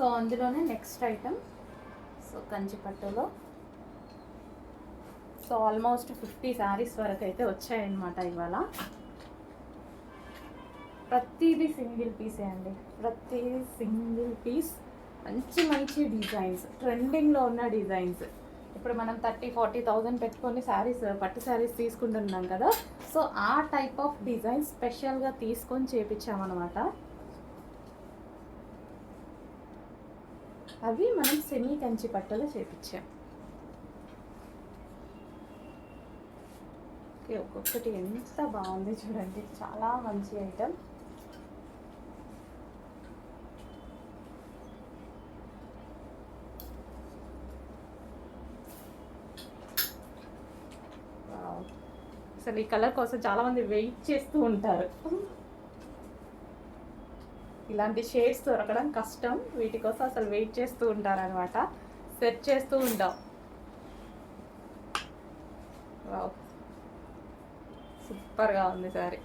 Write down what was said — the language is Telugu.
సో అందులోనే నెక్స్ట్ ఐటమ్. సో కంచిపట్టులో సో ఆల్మోస్ట్ ఫిఫ్టీ శారీస్ వరకు అయితే వచ్చాయన్నమాట ఇవాళ. ప్రతిదీ సింగిల్ పీసే అండి. ప్రతిదీ సింగిల్ పీస్. మంచి మంచి డిజైన్స్. ట్రెండింగ్లో ఉన్న డిజైన్స్. ఇప్పుడు మనం థర్టీ ఫార్టీ థౌజండ్ పెట్టుకొని శారీస్ పట్టు శారీస్ తీసుకుంటున్నాం కదా. సో ఆ టైప్ ఆఫ్ డిజైన్ స్పెషల్గా తీసుకొని చేపించామన్నమాట. అవి మనం సెమీ కంచి పట్టలో చేపించాం. ఓకే ఒక్కొక్కటి ఎంత బాగుంది చూడండి. చాలా మంచి ఐటమ్. అసలు ఈ కలర్ కోసం చాలా మంది వెయిట్ చేస్తూ ఉంటారు. ఇలాంటి షేడ్స్ దొరకడం కష్టం. వీటి కోసం అసలు వెయిట్ చేస్తూ ఉంటారు అనమాట సెట్ చేస్తూ ఉంటాం. వావ్. సూపర్గా ఉంది సారీ.